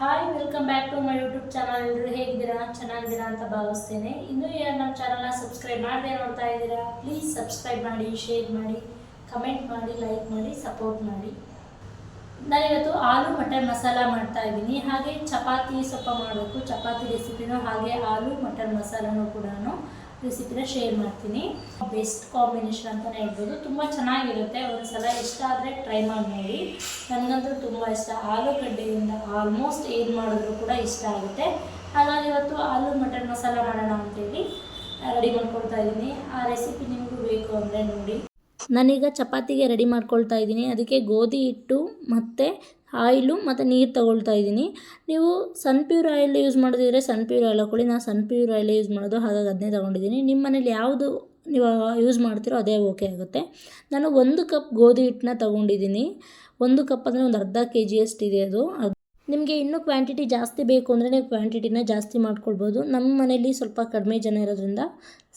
Hi welcome back to my YouTube channel ಎಲ್ಲರೂ ಹೇಗಿದ್ದೀರಾ? ಚೆನ್ನಾಗಿದ್ದೀರಾ ಅಂತ ಭಾವಿಸ್ತೇನೆ. ಇನ್ನೂ ಯಾರು ನಮ್ಮ ಚಾನಲ್ನ ಸಬ್ಸ್ಕ್ರೈಬ್ ಮಾಡದೆ ನೋಡ್ತಾ ಇದ್ದೀರಾ ಪ್ಲೀಸ್ ಸಬ್ಸ್ಕ್ರೈಬ್ ಮಾಡಿ ಶೇರ್ ಮಾಡಿ ಕಮೆಂಟ್ ಮಾಡಿ ಲೈಕ್ ಮಾಡಿ ಸಪೋರ್ಟ್ ಮಾಡಿ. ನಾನಿವತ್ತು ಆಲೂ ಮಟರ್ ಮಸಾಲ ಮಾಡ್ತಾ ಇದ್ದೀನಿ. ಹಾಗೆ ಚಪಾತಿ ಸ್ವಲ್ಪ ಮಾಡಬೇಕು. ಚಪಾತಿ ರೆಸಿಪಿನೂ ಹಾಗೆ ಆಲೂ ಮಟರ್ ಮಸಾಲನೂ ಕೂಡ ರೆಸಿಪಿನ ಶೇರ್ ಮಾಡ್ತೀನಿ. ಬೆಸ್ಟ್ ಕಾಂಬಿನೇಷನ್ ಅಂತಲೇ ಹೇಳ್ಬೋದು. ತುಂಬ ಚೆನ್ನಾಗಿರುತ್ತೆ. ಒಂದ್ಸಲ ಇಷ್ಟ ಆದರೆ ಟ್ರೈ ಮಾಡಿ ನೋಡಿ. ನನಗಂತೂ ತುಂಬ ಇಷ್ಟ. ಆಲೂಗಡ್ಡೆಯಿಂದ ಆಲ್ಮೋಸ್ಟ್ ಏನು ಮಾಡಿದ್ರು ಕೂಡ ಇಷ್ಟ ಆಗುತ್ತೆ. ಹಾಗಾಗಿ ಇವತ್ತು ಆಲೂ ಮಟನ್ ಮಸಾಲ ಮಾಡೋಣ ಅಂತೇಳಿ ರೆಡಿ ಮಾಡ್ಕೊಳ್ತಾ ಇದ್ದೀನಿ. ಆ ರೆಸಿಪಿ ನಿಮಗೂ ಬೇಕು ಅಂದರೆ ನೋಡಿ. ನಾನೀಗ ಚಪಾತಿಗೆ ರೆಡಿ ಮಾಡ್ಕೊಳ್ತಾ ಇದ್ದೀನಿ. ಅದಕ್ಕೆ ಗೋಧಿ ಹಿಟ್ಟು ಮತ್ತು ಆಯಿಲು ಮತ್ತು ನೀರು ತಗೊಳ್ತಾ ಇದ್ದೀನಿ. ನೀವು ಸನ್ಪ್ಯೂರ್ ಆಯಿಲ್ ಯೂಸ್ ಮಾಡೋದಿದ್ರೆ ಸನ್ಪ್ಯೂರ್ ಆಯಿಲ್ ಹಾಕೊಳ್ಳಿ ನಾನು ಸನ್ಪ್ಯೂರ್ ಆಯಿಲ್ ಯೂಸ್ ಮಾಡೋದು ಹಾಗಾಗಿ ಅದನ್ನೇ ತೊಗೊಂಡಿದ್ದೀನಿ. ನಿಮ್ಮ ಮನೇಲಿ ಯಾವುದು ನೀವು ಯೂಸ್ ಮಾಡ್ತೀರೋ ಅದೇ ಓಕೆ ಆಗುತ್ತೆ. ನಾನು ಒಂದು ಕಪ್ ಗೋಧಿ ಹಿಟ್ಟನ್ನ ತೊಗೊಂಡಿದ್ದೀನಿ. ಒಂದು ಕಪ್ ಅಂದರೆ ಒಂದು ಅರ್ಧ ಕೆ ಜಿಯಷ್ಟಿದೆ ಅದು. ಅದು ನಿಮಗೆ ಇನ್ನೂ ಕ್ವಾಂಟಿಟಿ ಜಾಸ್ತಿ ಬೇಕು ಅಂದರೆ ನೀವು ಕ್ವಾಂಟಿಟಿನ ಜಾಸ್ತಿ ಮಾಡ್ಕೊಳ್ಬೋದು. ನಮ್ಮ ಮನೇಲಿ ಸ್ವಲ್ಪ ಕಡಿಮೆ ಜನ ಇರೋದ್ರಿಂದ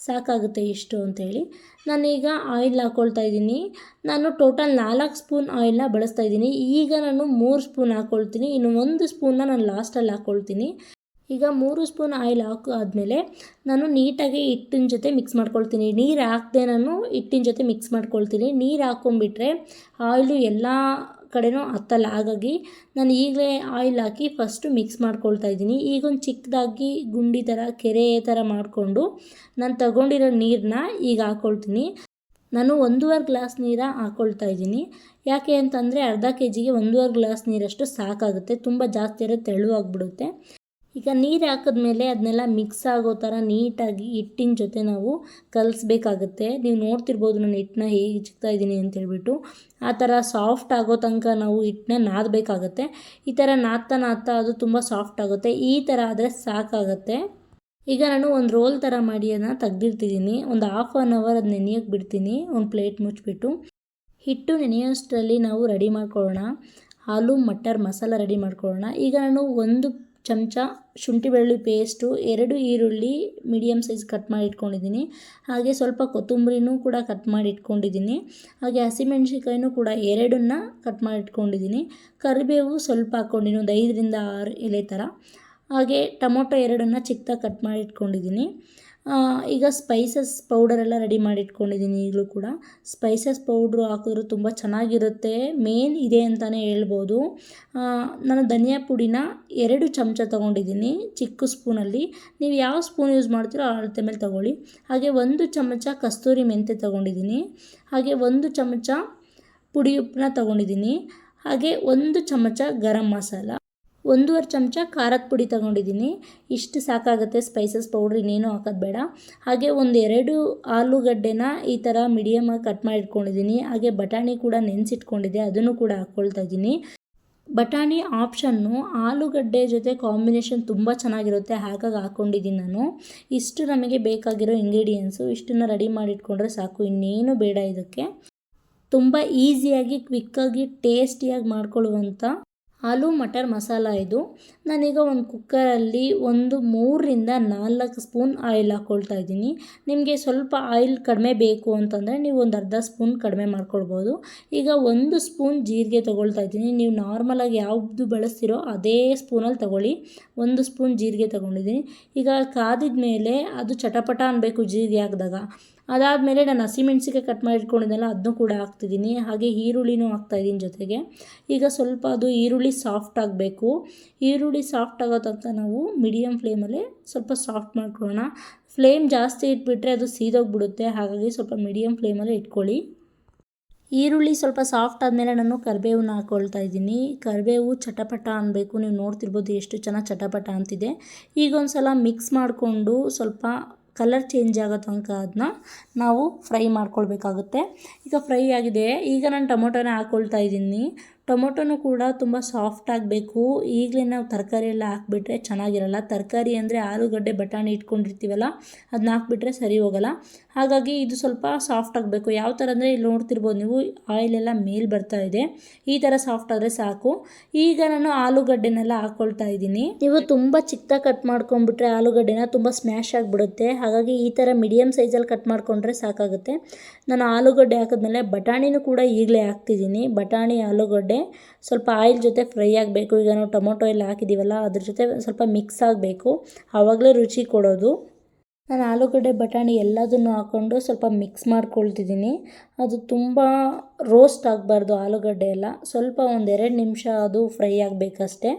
ಸಾಕಾಗುತ್ತೆ ಇಷ್ಟು ಅಂತೇಳಿ ನಾನೀಗ ಆಯಿಲ್ ಹಾಕ್ಕೊಳ್ತಾ ಇದ್ದೀನಿ. ನಾನು ಟೋಟಲ್ ನಾಲ್ಕು ಸ್ಪೂನ್ ಆಯಿಲ್ನ ಬಳಸ್ತಾ ಇದ್ದೀನಿ. ಈಗ ನಾನು ಮೂರು ಸ್ಪೂನ್ ಹಾಕ್ಕೊಳ್ತೀನಿ ಇನ್ನು ಒಂದು ಸ್ಪೂನ್ನ ನಾನು ಲಾಸ್ಟಲ್ಲಿ ಹಾಕ್ಕೊಳ್ತೀನಿ ಈಗ ಮೂರು ಸ್ಪೂನ್ ಆಯಿಲ್ ಹಾಕು ಆದಮೇಲೆ ನಾನು ನೀಟಾಗಿ ಹಿಟ್ಟಿನ ಜೊತೆ ಮಿಕ್ಸ್ ಮಾಡ್ಕೊಳ್ತೀನಿ. ನೀರು ಹಾಕದೆ ನಾನು ಹಿಟ್ಟಿನ ಜೊತೆ ಮಿಕ್ಸ್ ಮಾಡ್ಕೊಳ್ತೀನಿ. ನೀರು ಹಾಕೊಂಡ್ಬಿಟ್ರೆ ಆಯಿಲು ಎಲ್ಲ ಕಡೆನೂ ಹತ್ತಲ್ಲ. ಹಾಗಾಗಿ ನಾನು ಈಗಲೇ ಆಯಿಲ್ ಹಾಕಿ ಫಸ್ಟು ಮಿಕ್ಸ್ ಮಾಡ್ಕೊಳ್ತಾ ಇದ್ದೀನಿ. ಈಗೊಂದು ಚಿಕ್ಕದಾಗಿ ಗುಂಡಿ ಥರ, ಕೆರೆ ಥರ ಮಾಡಿಕೊಂಡು ನಾನು ತಗೊಂಡಿರೋ ನೀರನ್ನ ಈಗ ಹಾಕ್ಕೊಳ್ತೀನಿ ನಾನು ಒಂದೂವರೆ ಗ್ಲಾಸ್ ನೀರ ಹಾಕ್ಕೊಳ್ತಾ ಇದ್ದೀನಿ. ಯಾಕೆ ಅಂತಂದರೆ ಅರ್ಧ ಕೆ ಜಿಗೆ ಒಂದೂವರೆ ಗ್ಲಾಸ್ ನೀರಷ್ಟು ಸಾಕಾಗುತ್ತೆ. ತುಂಬ ಜಾಸ್ತಿ ಇರೋ ತೆಳುವಾಗ್ಬಿಡುತ್ತೆ. ಈಗ ನೀರು ಹಾಕಿದ್ಮೇಲೆ ಅದನ್ನೆಲ್ಲ ಮಿಕ್ಸ್ ಆಗೋ ಥರ ನೀಟಾಗಿ ಹಿಟ್ಟಿನ ಜೊತೆ ನಾವು ಕಲಿಸ್ಬೇಕಾಗುತ್ತೆ. ನೀವು ನೋಡ್ತಿರ್ಬೋದು ನಾನು ಹಿಟ್ಟನ್ನ ಹೇಗೆ ಚಿಕ್ತಾ ಇದ್ದೀನಿ ಅಂತೇಳ್ಬಿಟ್ಟು ಆ ಥರ ಸಾಫ್ಟ್ ಆಗೋ ತನಕ ನಾವು ಹಿಟ್ಟನ್ನ ನಾದಬೇಕಾಗತ್ತೆ. ಈ ಥರ ನಾದ್ತಾ ನಾದ್ತಾ ಅದು ತುಂಬ ಸಾಫ್ಟ್ ಆಗುತ್ತೆ. ಈ ಥರ ಆದರೆ ಸಾಕಾಗತ್ತೆ. ಈಗ ನಾನು ಒಂದು ರೋಲ್ ಥರ ಮಾಡಿ ಅದನ್ನ ತೆಗ್ದಿರ್ತಿದ್ದೀನಿ ಒಂದು ಹಾಫ್ ಆನ್ ಅವರ್ ಅದು ನೆನೆಯೋಕ್ಕೆ ಬಿಡ್ತೀನಿ. ಒಂದು ಪ್ಲೇಟ್ ಮುಚ್ಚಿಬಿಟ್ಟು ಹಿಟ್ಟು ನೆನೆಯೋಷ್ಟರಲ್ಲಿ ನಾವು ರೆಡಿ ಮಾಡ್ಕೊಳ್ಳೋಣ ಆಲೂ, ಮಟರ್, ಮಸಾಲ ರೆಡಿ ಮಾಡ್ಕೊಳ್ಳೋಣ ಈಗ ನಾನು ಒಂದು ಚಮಚ ಶುಂಠಿ ಬೆಳ್ಳುಳ್ಳಿ ಪೇಸ್ಟು ಎರಡು ಈರುಳ್ಳಿ ಮೀಡಿಯಮ್ ಸೈಜ್ ಕಟ್ ಮಾಡಿ ಇಟ್ಕೊಂಡಿದ್ದೀನಿ. ಹಾಗೆ ಸ್ವಲ್ಪ ಕೊತ್ತಂಬರಿನೂ ಕೂಡ ಕಟ್ ಮಾಡಿ ಇಟ್ಕೊಂಡಿದ್ದೀನಿ. ಹಾಗೆ ಹಸಿಮೆಣ್ಸಿನ್ಕಾಯಿನೂ ಕೂಡ ಎರಡನ್ನ ಕಟ್ ಮಾಡಿ ಇಟ್ಕೊಂಡಿದ್ದೀನಿ. ಕರಿಬೇವು ಸ್ವಲ್ಪ ಹಾಕ್ಕೊಂಡಿದ್ದೀನಿ, ಒಂದು ಐದರಿಂದ ಆರು ಎಲೆ ಥರ. ಹಾಗೆ ಟೊಮೊಟೊ ಎರಡನ್ನು ಚಿಕ್ಕದಾಗಿ ಕಟ್ ಮಾಡಿ ಇಟ್ಕೊಂಡಿದ್ದೀನಿ. ಈಗ ಸ್ಪೈಸಸ್ ಪೌಡರೆಲ್ಲ ರೆಡಿ ಮಾಡಿಟ್ಕೊಂಡಿದ್ದೀನಿ ಈಗಲೂ ಕೂಡ. ಸ್ಪೈಸಸ್ ಪೌಡ್ರು ಹಾಕಿದ್ರು ತುಂಬ ಚೆನ್ನಾಗಿರುತ್ತೆ. ಮೇನ್ ಇದೆ ಅಂತಲೇ ಹೇಳ್ಬೋದು. ನಾನು ಧನಿಯಾ ಪುಡಿನ ಎರಡು ಚಮಚ ತೊಗೊಂಡಿದ್ದೀನಿ ಚಿಕ್ಕ ಸ್ಪೂನಲ್ಲಿ. ನೀವು ಯಾವ ಸ್ಪೂನ್ ಯೂಸ್ ಮಾಡ್ತೀರೋ ಅಳತೆ ಮೇಲೆ ತೊಗೊಳ್ಳಿ. ಹಾಗೆ ಒಂದು ಚಮಚ ಕಸ್ತೂರಿ ಮೆಂತೆ ತೊಗೊಂಡಿದ್ದೀನಿ. ಹಾಗೆ ಒಂದು ಚಮಚ ಪುಡಿ ಉಪ್ಪನ್ನ ತೊಗೊಂಡಿದ್ದೀನಿ. ಹಾಗೆ ಒಂದು ಚಮಚ ಗರಂ ಮಸಾಲ. ಒಂದೂವರೆ ಚಮಚ ಖಾರದ ಪುಡಿ ತಗೊಂಡಿದ್ದೀನಿ. ಇಷ್ಟು ಸಾಕಾಗುತ್ತೆ ಸ್ಪೈಸಸ್ ಪೌಡ್ರ್ ಇನ್ನೇನು ಹಾಕೋದು ಬೇಡ. ಹಾಗೆ ಒಂದೆರಡು ಆಲೂಗಡ್ಡೆನ ಈ ಥರ ಮೀಡಿಯಮಾಗಿ ಕಟ್ ಮಾಡಿ ಇಟ್ಕೊಂಡಿದ್ದೀನಿ ಹಾಗೆ ಬಟಾಣಿ ಕೂಡ ನೆನೆಸಿಟ್ಕೊಂಡಿದ್ದೆ, ಅದನ್ನು ಕೂಡ ಹಾಕ್ಕೊಳ್ತಾ ಇದ್ದೀನಿ. ಬಟಾಣಿ ಆಪ್ಷನ್ನು ಆಲೂಗಡ್ಡೆ ಜೊತೆ ಕಾಂಬಿನೇಷನ್ ತುಂಬ ಚೆನ್ನಾಗಿರುತ್ತೆ, ಹಾಗಾಗಿ ಹಾಕ್ಕೊಂಡಿದ್ದೀನಿ ನಾನು. ಇಷ್ಟು ನಮಗೆ ಬೇಕಾಗಿರೋ ಇಂಗ್ರೀಡಿಯೆಂಟ್ಸು ಇಷ್ಟನ್ನು ರೆಡಿ ಮಾಡಿಟ್ಕೊಂಡ್ರೆ ಸಾಕು, ಇನ್ನೇನು ಬೇಡ ಇದಕ್ಕೆ. ತುಂಬ ಈಸಿಯಾಗಿ ಕ್ವಿಕ್ಕಾಗಿ ಟೇಸ್ಟಿಯಾಗಿ ಮಾಡ್ಕೊಳ್ಳುವಂಥ ಆಲೂ ಮಟರ್ ಮಸಾಲ ಇದು. ನಾನೀಗ ಒಂದು ಕುಕ್ಕರಲ್ಲಿ ಒಂದು ಮೂರರಿಂದ ನಾಲ್ಕು ಸ್ಪೂನ್ ಆಯಿಲ್ ಹಾಕ್ಕೊಳ್ತಾ ಇದ್ದೀನಿ. ನಿಮಗೆ ಸ್ವಲ್ಪ ಆಯಿಲ್ ಕಡಿಮೆ ಬೇಕು ಅಂತಂದರೆ ನೀವು ಒಂದು ಅರ್ಧ ಸ್ಪೂನ್ ಕಡಿಮೆ ಮಾಡ್ಕೊಳ್ಬೋದು. ಈಗ ಒಂದು ಸ್ಪೂನ್ ಜೀರಿಗೆ ತೊಗೊಳ್ತಾ ಇದ್ದೀನಿ. ನೀವು ನಾರ್ಮಲಾಗಿ ಯಾವುದು ಬಳಸ್ತಿರೋ ಅದೇ ಸ್ಪೂನಲ್ಲಿ ತೊಗೊಳ್ಳಿ. ಒಂದು ಸ್ಪೂನ್ ಜೀರಿಗೆ ತೊಗೊಂಡಿದ್ದೀನಿ. ಈಗ ಕಾದಿದ ಮೇಲೆ ಅದು ಚಟಪಟ ಅನ್ನಬೇಕು ಜೀರಿಗೆ ಹಾಕಿದಾಗ. ಅದಾದಮೇಲೆ ನಾನು ಹಸಿಮೆಣ್ಸಿಕಾಯಿ ಕಟ್ ಮಾಡಿ ಇಟ್ಕೊಂಡಿದ್ದೆನಲ್ಲ ಅದನ್ನು ಕೂಡ ಹಾಕ್ತಿದ್ದೀನಿ. ಹಾಗೆ ಈರುಳ್ಳಿನೂ ಹಾಕ್ತಾಯಿದ್ದೀನಿ ಜೊತೆಗೆ. ಈಗ ಸ್ವಲ್ಪ ಅದು ಈರುಳ್ಳಿ ಸಾಫ್ಟ್ ಆಗಬೇಕು. ಈರುಳ್ಳಿ ಸಾಫ್ಟ್ ಆಗೋ ತನಕ ನಾವು ಮೀಡಿಯಮ್ ಫ್ಲೇಮಲ್ಲಿ ಸ್ವಲ್ಪ ಸಾಫ್ಟ್ ಮಾಡ್ಕೊಳ್ಳೋಣ. ಫ್ಲೇಮ್ ಜಾಸ್ತಿ ಇಟ್ಬಿಟ್ರೆ ಅದು ಸೀದೋಗ್ಬಿಡುತ್ತೆ. ಹಾಗಾಗಿ ಸ್ವಲ್ಪ ಮೀಡಿಯಮ್ ಫ್ಲೇಮಲ್ಲೇ ಇಟ್ಕೊಳ್ಳಿ. ಈರುಳ್ಳಿ ಸ್ವಲ್ಪ ಸಾಫ್ಟ್ ಆದಮೇಲೆ ನಾನು ಕರಿಬೇವನ್ನ ಹಾಕ್ಕೊಳ್ತಾ ಇದ್ದೀನಿ. ಕರಿಬೇವು ಚಟಪಟ ಅನ್ನಬೇಕು ನೀವು ನೋಡ್ತಿರ್ಬೋದು ಎಷ್ಟು ಚೆನ್ನಾಗಿ ಚಟಪಟ ಅಂತಿದೆ. ಈಗ ಒಂದು ಸಲ ಮಿಕ್ಸ್ ಮಾಡಿಕೊಂಡು ಸ್ವಲ್ಪ ಕಲರ್ ಚೇಂಜ್ ಆಗೋ ತನಕ ಅದನ್ನ ನಾವು ಫ್ರೈ ಮಾಡ್ಕೊಳ್ಬೇಕಾಗುತ್ತೆ. ಈಗ ಫ್ರೈ ಆಗಿದೆ. ಈಗ ನಾನು ಟೊಮೊಟೊನ ಹಾಕ್ಕೊಳ್ತಾ ಇದ್ದೀನಿ. ಟೊಮೊಟೊನೂ ಕೂಡ ತುಂಬ ಸಾಫ್ಟ್ ಆಗಬೇಕು. ಈಗಲೇ ನಾವು ತರಕಾರಿ ಎಲ್ಲ ಹಾಕ್ಬಿಟ್ರೆ ಚೆನ್ನಾಗಿರಲ್ಲ. ತರಕಾರಿ ಅಂದರೆ ಆಲೂಗಡ್ಡೆ, ಬಟಾಣಿ ಇಟ್ಕೊಂಡಿರ್ತೀವಲ್ಲ ಅದನ್ನ ಹಾಕ್ಬಿಟ್ರೆ ಸರಿ ಹೋಗಲ್ಲ. ಹಾಗಾಗಿ ಇದು ಸ್ವಲ್ಪ ಸಾಫ್ಟ್ ಆಗಬೇಕು. ಯಾವ ಥರ ಅಂದರೆ ಇಲ್ಲಿ ನೋಡ್ತಿರ್ಬೋದು ನೀವು ಆಯಿಲ್ ಎಲ್ಲ ಮೇಲೆ ಬರ್ತಾ ಇದೆ. ಈ ಥರ ಸಾಫ್ಟ್ ಆದರೆ ಸಾಕು. ಈಗ ನಾನು ಆಲೂಗಡ್ಡೆನೆಲ್ಲ ಹಾಕ್ಕೊಳ್ತಾ ಇದ್ದೀನಿ. ನೀವು ತುಂಬ ಚಿಕ್ಕದಾಗಿ ಕಟ್ ಮಾಡ್ಕೊಂಡ್ಬಿಟ್ರೆ ಆಲೂಗಡ್ಡೆನ ತುಂಬ ಸ್ಮ್ಯಾಶ್ ಆಗಿಬಿಡುತ್ತೆ. ಹಾಗಾಗಿ ಈ ಥರ ಮೀಡಿಯಮ್ ಸೈಜಲ್ಲಿ ಕಟ್ ಮಾಡಿಕೊಂಡ್ರೆ ಸಾಕಾಗುತ್ತೆ. ನಾನು ಆಲೂಗಡ್ಡೆ ಹಾಕಿದ್ಮೇಲೆ ಬಟಾಣಿನೂ ಕೂಡ ಈಗಲೇ ಹಾಕ್ತಿದ್ದೀನಿ. ಬಟಾಣಿ, ಆಲೂಗಡ್ಡೆ ಸ್ವಲ್ಪ ಆಯಿಲ್ ಜೊತೆ ಫ್ರೈ ಆಗಬೇಕು. ಈಗ ನಾವು ಟೊಮೊಟೊ ಎಲ್ಲ ಹಾಕಿದ್ದೀವಲ್ಲ, ಅದ್ರ ಜೊತೆ ಸ್ವಲ್ಪ ಮಿಕ್ಸ್ ಆಗಬೇಕು. ಆವಾಗಲೇ ರುಚಿ ಕೊಡೋದು. ನಾನು ಆಲೂಗಡ್ಡೆ, ಬಟಾಣಿ ಎಲ್ಲದನ್ನು ಹಾಕ್ಕೊಂಡು ಸ್ವಲ್ಪ ಮಿಕ್ಸ್ ಮಾಡ್ಕೊಳ್ತಿದ್ದೀನಿ. ಅದು ತುಂಬ ರೋಸ್ಟ್ ಆಗಬಾರ್ದು ಆಲೂಗಡ್ಡೆ ಎಲ್ಲ. ಸ್ವಲ್ಪ ಒಂದೆರಡು ನಿಮಿಷ ಅದು ಫ್ರೈ ಆಗಬೇಕಷ್ಟೆ.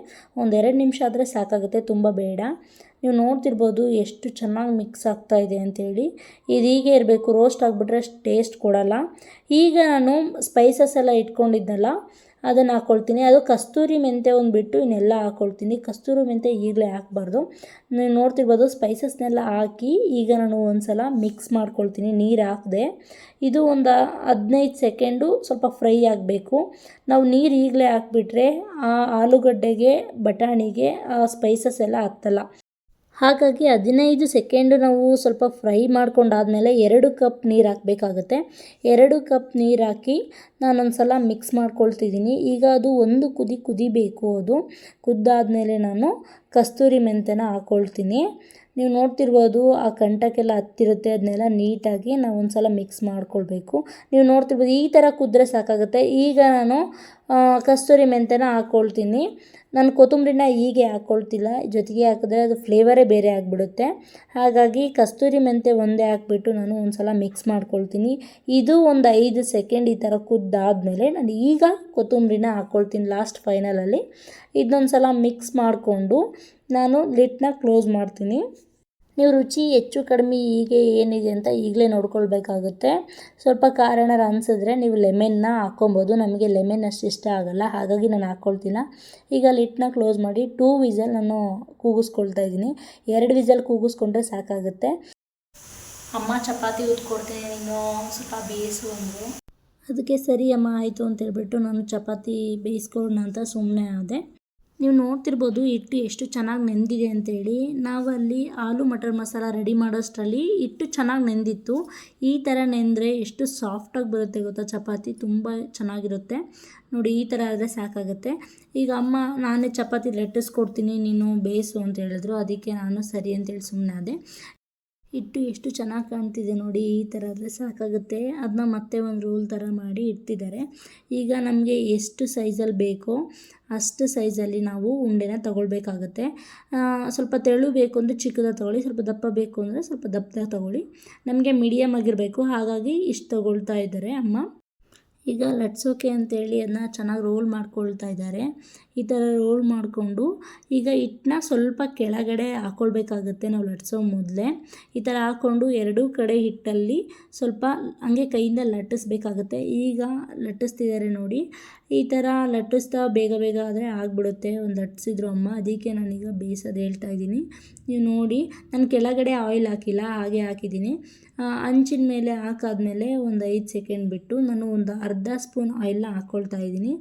ಒಂದೆರಡು ನಿಮಿಷ ಆದರೆ ಸಾಕಾಗುತ್ತೆ, ತುಂಬ ಬೇಡ. ನೀವು ನೋಡ್ತಿರ್ಬೋದು ಎಷ್ಟು ಚೆನ್ನಾಗಿ ಮಿಕ್ಸ್ ಆಗ್ತಾ ಇದೆ ಅಂತೇಳಿ. ಇದು ಹೀಗೆ ಇರಬೇಕು, ರೋಸ್ಟ್ ಆಗಿಬಿಟ್ರೆ ಟೇಸ್ಟ್ ಕೊಡಲ್ಲ. ಈಗ ನಾನು ಸ್ಪೈಸಸ್ ಎಲ್ಲ ಇಟ್ಕೊಂಡಿದ್ನಲ್ಲ ಅದನ್ನು ಹಾಕ್ಕೊಳ್ತೀನಿ ಅದು ಕಸ್ತೂರಿ ಮೆಂತೆ ಒಂದು ಬಿಟ್ಟು ಇನ್ನೆಲ್ಲ ಹಾಕ್ಕೊಳ್ತೀನಿ ಕಸ್ತೂರಿ ಮೆಂತೆ ಈಗಲೇ ಹಾಕ್ಬಾರ್ದು. ನೀವು ನೋಡ್ತಿರ್ಬೋದು ಸ್ಪೈಸಸ್ನೆಲ್ಲ ಹಾಕಿ ಈಗ ನಾನು ಒಂದು ಸಲ ಮಿಕ್ಸ್ ಮಾಡ್ಕೊಳ್ತೀನಿ. ನೀರು ಹಾಕದೆ. ಇದು ಒಂದು ಹದಿನೈದು ಸೆಕೆಂಡು ಸ್ವಲ್ಪ ಫ್ರೈ ಆಗಬೇಕು. ನಾವು ನೀರು ಈಗಲೇ ಹಾಕ್ಬಿಟ್ರೆ ಆ ಆಲೂಗಡ್ಡೆಗೆ, ಬಟಾಣಿಗೆ ಸ್ಪೈಸಸ್ ಎಲ್ಲ ಹತ್ತಲ್ಲ. ಹಾಗಾಗಿ ಹದಿನೈದು ಸೆಕೆಂಡು ನಾವು ಸ್ವಲ್ಪ ಫ್ರೈ ಮಾಡ್ಕೊಂಡಾದಮೇಲೆ ಎರಡು ಕಪ್ ನೀರು ಹಾಕಬೇಕಾಗುತ್ತೆ. ಎರಡು ಕಪ್ ನೀರು ಹಾಕಿ ನಾನೊಂದು ಸಲ ಮಿಕ್ಸ್ ಮಾಡ್ಕೊಳ್ತಿದ್ದೀನಿ. ಈಗ ಅದು ಒಂದು ಕುದಿ ಕುದಿಬೇಕು ಅದು. ಕುದ್ದಾದಮೇಲೆ ನಾನು ಕಸ್ತೂರಿ ಮೆಂತ್ಯನ ಹಾಕ್ಕೊಳ್ತೀನಿ ನೀವು ನೋಡ್ತಿರ್ಬೋದು ಆ ಕಂಟಕ್ಕೆಲ್ಲ ಹತ್ತಿರುತ್ತೆ, ಅದನ್ನೆಲ್ಲ ನೀಟಾಗಿ ನಾವು ಒಂದು ಸಲ ಮಿಕ್ಸ್ ಮಾಡ್ಕೊಳ್ಬೇಕು. ನೀವು ನೋಡ್ತಿರ್ಬೋದು ಈ ಥರ ಕುದ್ರೆ ಸಾಕಾಗುತ್ತೆ. ಈಗ ನಾನು ಕಸ್ತೂರಿ ಮೆಂತ್ಯನ ಹಾಕ್ಕೊಳ್ತೀನಿ ನಾನು ಕೊತ್ತಂಬರಿನ ಹೀಗೆ ಹಾಕ್ಕೊಳ್ತಿಲ್ಲ ಜೊತೆಗೆ ಹಾಕಿದ್ರೆ ಅದು ಫ್ಲೇವರೇ ಬೇರೆ ಆಗಿಬಿಡುತ್ತೆ. ಹಾಗಾಗಿ ಕಸ್ತೂರಿ ಮೆಂತ್ಯ ಒಂದೇ ಹಾಕ್ಬಿಟ್ಟು ನಾನು ಒಂದು ಸಲ ಮಿಕ್ಸ್ ಮಾಡ್ಕೊಳ್ತೀನಿ. ಇದು ಒಂದು ಐದು ಸೆಕೆಂಡ್ ಈ ಥರ ಕುದ್ದಾದಮೇಲೆ ನಾನು ಈಗ ಕೊತ್ತಂಬರಿನ ಹಾಕ್ಕೊಳ್ತೀನಿ ಲಾಸ್ಟ್ ಫೈನಲಲ್ಲಿ ಇದನ್ನೊಂದು ಸಲ ಮಿಕ್ಸ್ ಮಾಡಿಕೊಂಡು ನಾನು ಲಿಟ್ನ ಕ್ಲೋಸ್ ಮಾಡ್ತೀನಿ. ನೀವು ರುಚಿ ಹೆಚ್ಚು ಕಡಿಮೆ ಹೀಗೆ ಏನಿದೆ ಅಂತ ಈಗಲೇ ನೋಡ್ಕೊಳ್ಬೇಕಾಗುತ್ತೆ. ಸ್ವಲ್ಪ ಕಾರಣ ಅನಿಸಿದ್ರೆ ನೀವು ಲೆಮೆನ್ನ ಹಾಕ್ಕೊಬೋದು. ನಮಗೆ ಲೆಮೆನ್ ಅಷ್ಟು ಇಷ್ಟ ಆಗೋಲ್ಲ ಹಾಗಾಗಿ ನಾನು ಹಾಕ್ಕೊಳ್ತಿಲ್ಲ. ಈಗ ಲಿಟ್ನ ಕ್ಲೋಸ್ ಮಾಡಿ ಟೂ ವಿಸಲ್ ನಾನು ಕೂಗಿಸ್ಕೊಳ್ತಾ ಇದ್ದೀನಿ. ಎರಡು ವಿಸಲ್ ಕೂಗಿಸ್ಕೊಂಡ್ರೆ ಸಾಕಾಗುತ್ತೆ. ಅಮ್ಮ ಚಪಾತಿ ಉತ್ಕೊಡ್ತೀನಿ ನೀನು. ಸ್ವಲ್ಪ ಬೇಯಿಸು ಅಂದರೆ. ಅದಕ್ಕೆ ಸರಿ ಅಮ್ಮ ಆಯಿತು ಅಂತೇಳ್ಬಿಟ್ಟು ನಾನು ಚಪಾತಿ ಬೇಯಿಸ್ಕೊಡೋಣ ಅಂತ ಸುಮ್ಮನೆ ಆದೆ. ನೀವು ನೋಡ್ತಿರ್ಬೋದು ಹಿಟ್ಟು ಎಷ್ಟು ಚೆನ್ನಾಗಿ ನೆಂದಿದೆ ಅಂತೇಳಿ. ನಾವಲ್ಲಿ ಆಲೂ ಮಟರ್ ಮಸಾಲ ರೆಡಿ ಮಾಡೋಷ್ಟರಲ್ಲಿ ಹಿಟ್ಟು ಚೆನ್ನಾಗಿ ನೆಂದಿತ್ತು. ಈ ಥರ ನೆಂದರೆ ಎಷ್ಟು ಸಾಫ್ಟಾಗಿ ಬರುತ್ತೆ ಗೊತ್ತಾ ಚಪಾತಿ? ತುಂಬ ಚೆನ್ನಾಗಿರುತ್ತೆ. ನೋಡಿ ಈ ಥರ ಆದರೆ ಸಾಕಾಗುತ್ತೆ. ಈಗ ಅಮ್ಮ, ನಾನೇ ಚಪಾತಿ ಲಟ್ಟಿಸ್ಕೊಡ್ತೀನಿ ನೀನು ಬೇಯಿಸು ಅಂತ ಹೇಳಿದ್ರು. ಅದಕ್ಕೆ ನಾನು ಸರಿ ಅಂತೇಳಿ ಸುಮ್ಮನೆ ಆದೆ. ಹಿಟ್ಟು ಎಷ್ಟು ಚೆನ್ನಾಗಿ ಕಾಣ್ತಿದೆ ನೋಡಿ, ಈ ಥರ ಆದರೆ ಸಾಕಾಗುತ್ತೆ. ಅದನ್ನ ಮತ್ತೆ ಒಂದು ರೋಲ್ ಥರ ಮಾಡಿ ಇಡ್ತಿದ್ದಾರೆ. ಈಗ ನಮಗೆ ಎಷ್ಟು ಸೈಜಲ್ಲಿ ಬೇಕೋ ಅಷ್ಟು ಸೈಜಲ್ಲಿ ನಾವು ಉಂಡೆನ ತೊಗೊಳ್ಬೇಕಾಗತ್ತೆ. ಸ್ವಲ್ಪ ತೆಳು ಬೇಕು ಅಂದರೆ ಚಿಕ್ಕದಾಗಿ ತೊಗೊಳ್ಳಿ, ಸ್ವಲ್ಪ ದಪ್ಪ ಬೇಕು ಅಂದರೆ ಸ್ವಲ್ಪ ದಪ್ಪದಾಗ ತೊಗೊಳ್ಳಿ. ನಮಗೆ ಮೀಡಿಯಮ್ ಆಗಿರಬೇಕು, ಹಾಗಾಗಿ ಇಷ್ಟು ತೊಗೊಳ್ತಾ ಇದ್ದಾರೆ ಅಮ್ಮ. ಈಗ ಲಟ್ಸೋಕೆ ಅಂತೇಳಿ ಅದನ್ನ ಚೆನ್ನಾಗಿ ರೋಲ್ ಮಾಡ್ಕೊಳ್ತಾ ಇದ್ದಾರೆ. ಈ ಥರ ರೋಲ್ ಮಾಡಿಕೊಂಡು ಈಗ ಹಿಟ್ಟನ್ನ ಸ್ವಲ್ಪ ಕೆಳಗಡೆ ಹಾಕ್ಕೊಳ್ಬೇಕಾಗತ್ತೆ ನಾವು ಲಟ್ಸೋ ಮೊದಲೇ. ಈ ಥರ ಹಾಕ್ಕೊಂಡು ಎರಡೂ ಕಡೆ ಹಿಟ್ಟಲ್ಲಿ ಸ್ವಲ್ಪ ಹಂಗೆ ಕೈಯಿಂದ ಲಟ್ಟಿಸ್ಬೇಕಾಗತ್ತೆ. ಈಗ ಲಟ್ಟಿಸ್ತಿದ್ದಾರೆ ನೋಡಿ, ಈ ಥರ ಲಟ್ಟಿಸ್ತಾ ಬೇಗ ಬೇಗ ಆದರೆ ಆಗಿಬಿಡುತ್ತೆ ಒಂದು ಲಟ್ಟಿಸಿದ್ರು ಅಮ್ಮ. ಅದಕ್ಕೆ ನಾನೀಗ ಬೇಯಿಸೋದು ಹೇಳ್ತಾ ಇದ್ದೀನಿ. ನೀವು ನೋಡಿ, ನಾನು ಕೆಳಗಡೆ ಆಯಿಲ್ ಹಾಕಿಲ್ಲ, ಹಾಗೆ ಹಾಕಿದ್ದೀನಿ. ಹಂಚಿನ ಮೇಲೆ ಹಾಕಾದ್ಮೇಲೆ ಒಂದು ಐದು ಸೆಕೆಂಡ್ ಬಿಟ್ಟು ನಾನು ಒಂದು ಅರ್ಧ ಸ್ಪೂನ್ ಆಯಿಲ್ನ ಹಾಕ್ಕೊಳ್ತಾ ಇದ್ದೀನಿ.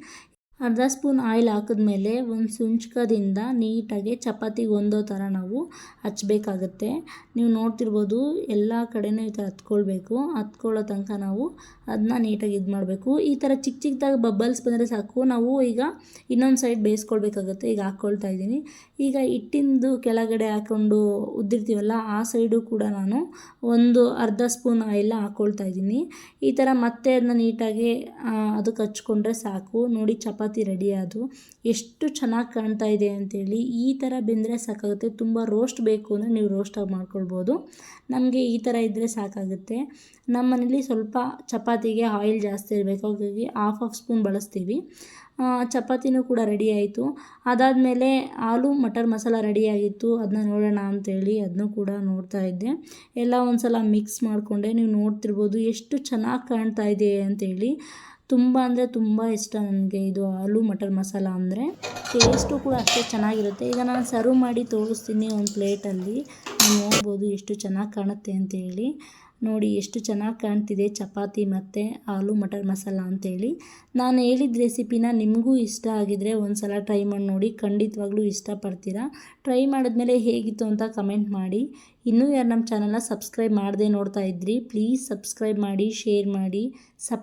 ಅರ್ಧ ಸ್ಪೂನ್ ಆಯಿಲ್ ಹಾಕಿದ್ಮೇಲೆ ಒಂದು ಸುಂಚ್ಕದಿಂದ ನೀಟಾಗಿ ಚಪಾತಿಗೆ ಒಂದೋ ಥರ ನಾವು ಹಚ್ಚಬೇಕಾಗತ್ತೆ. ನೀವು ನೋಡ್ತಿರ್ಬೋದು ಎಲ್ಲ ಕಡೆನೂ ಈ ಥರ ಹತ್ಕೊಳ್ಬೇಕು. ಹತ್ಕೊಳ್ಳೋ ತನಕ ನಾವು ಅದನ್ನ ನೀಟಾಗಿ ಇದು ಮಾಡಬೇಕು. ಈ ಥರ ಚಿಕ್ಕ ಚಿಕ್ಕದಾಗಿ ಬಬ್ಬಲ್ಸ್ ಬಂದರೆ ಸಾಕು. ನಾವು ಈಗ ಇನ್ನೊಂದು ಸೈಡ್ ಬೇಯಿಸ್ಕೊಳ್ಬೇಕಾಗತ್ತೆ. ಈಗ ಹಾಕ್ಕೊಳ್ತಾ ಇದ್ದೀನಿ. ಈಗ ಹಿಟ್ಟಿಂದು ಕೆಳಗಡೆ ಹಾಕ್ಕೊಂಡು ಉದ್ದಿರ್ತೀವಲ್ಲ, ಆ ಸೈಡು ಕೂಡ ನಾನು ಒಂದು ಅರ್ಧ ಸ್ಪೂನ್ ಆಯಿಲ್ ಹಾಕ್ಕೊಳ್ತಾ ಇದ್ದೀನಿ. ಈ ಥರ ಮತ್ತೆ ಅದನ್ನ ನೀಟಾಗಿ ಅದಕ್ಕೆ ಹಚ್ಕೊಂಡ್ರೆ ಸಾಕು. ನೋಡಿ, ಚಪಾತಿ ರೆಡಿ ಆದವು. ಎಷ್ಟು ಚೆನ್ನಾಗಿ ಕಾಣ್ತಾ ಇದೆ ಅಂತೇಳಿ ಈ ಥರ ಬೆಂದರೆ ಸಾಕಾಗುತ್ತೆ. ತುಂಬ ರೋಸ್ಟ್ ಬೇಕು ಅಂದರೆ ನೀವು ರೋಸ್ಟಾಗಿ ಮಾಡ್ಕೊಳ್ಬೋದು. ನಮಗೆ ಈ ಥರ ಇದ್ದರೆ ಸಾಕಾಗುತ್ತೆ. ನಮ್ಮ ಮನೇಲಿ ಸ್ವಲ್ಪ ಚಪಾತಿಗೆ ಆಯಿಲ್ ಜಾಸ್ತಿ ಇರಬೇಕು. ಹಾಗಾಗಿ ಹಾಫ್ ಆಫ್ ಸ್ಪೂನ್ ಬಳಸ್ತೀವಿ. ಚಪಾತಿನೂ ಕೂಡ ರೆಡಿ ಆಯಿತು. ಅದಾದಮೇಲೆ ಆಲೂ ಮಟರ್ ಮಸಾಲ ರೆಡಿಯಾಗಿತ್ತು ಅದನ್ನ ನೋಡೋಣ ಅಂತೇಳಿ ಅದನ್ನೂ ಕೂಡ ನೋಡ್ತಾ ಇದ್ದೆ. ಎಲ್ಲ ಒಂದು ಸಲ ಮಿಕ್ಸ್ ಮಾಡಿಕೊಂಡೆ. ನೀವು ನೋಡ್ತಿರ್ಬೋದು ಎಷ್ಟು ಚೆನ್ನಾಗಿ ಕಾಣ್ತಾ ಇದೆ ಅಂತೇಳಿ. ತುಂಬ ಅಂದರೆ ತುಂಬ ಇಷ್ಟ ನನಗೆ ಇದು ಆಲೂ ಮಟರ್ ಮಸಾಲ ಅಂದರೆ. ಟೇಸ್ಟು ಕೂಡ ಅಷ್ಟೇ ಚೆನ್ನಾಗಿರುತ್ತೆ. ಈಗ ನಾನು ಸರ್ವ್ ಮಾಡಿ ತೋರಿಸ್ತೀನಿ ಒಂದು ಪ್ಲೇಟಲ್ಲಿ ನಾನು ನೋಡ್ಬೋದು ಎಷ್ಟು ಚೆನ್ನಾಗಿ ಕಾಣುತ್ತೆ ಅಂತೇಳಿ. ನೋಡಿ ಎಷ್ಟು ಚೆನ್ನಾಗಿ ಕಾಣ್ತಿದೆ ಚಪಾತಿ ಮತ್ತು ಆಲೂ ಮಟರ್ ಮಸಾಲ ಅಂತೇಳಿ. ನಾನು ಹೇಳಿದ ರೆಸಿಪಿನ ನಿಮಗೂ ಇಷ್ಟ ಆಗಿದರೆ ಒಂದು ಸಲ ಟ್ರೈ ಮಾಡಿ ನೋಡಿ. ಖಂಡಿತವಾಗ್ಲೂ ಇಷ್ಟಪಡ್ತೀರಾ? ಟ್ರೈ ಮಾಡಿದ್ಮೇಲೆ ಹೇಗಿತ್ತು ಅಂತ ಕಮೆಂಟ್ ಮಾಡಿ. ಇನ್ನೂ ಯಾರು ನಮ್ಮ ಚಾನಲ್ನ ಸಬ್ಸ್ಕ್ರೈಬ್ ಮಾಡದೆ ನೋಡ್ತಾ ಇದ್ರಿ ಪ್ಲೀಸ್ ಸಬ್ಸ್ಕ್ರೈಬ್ ಮಾಡಿ ಶೇರ್ ಮಾಡಿ ಸಪೋರ್ಟ್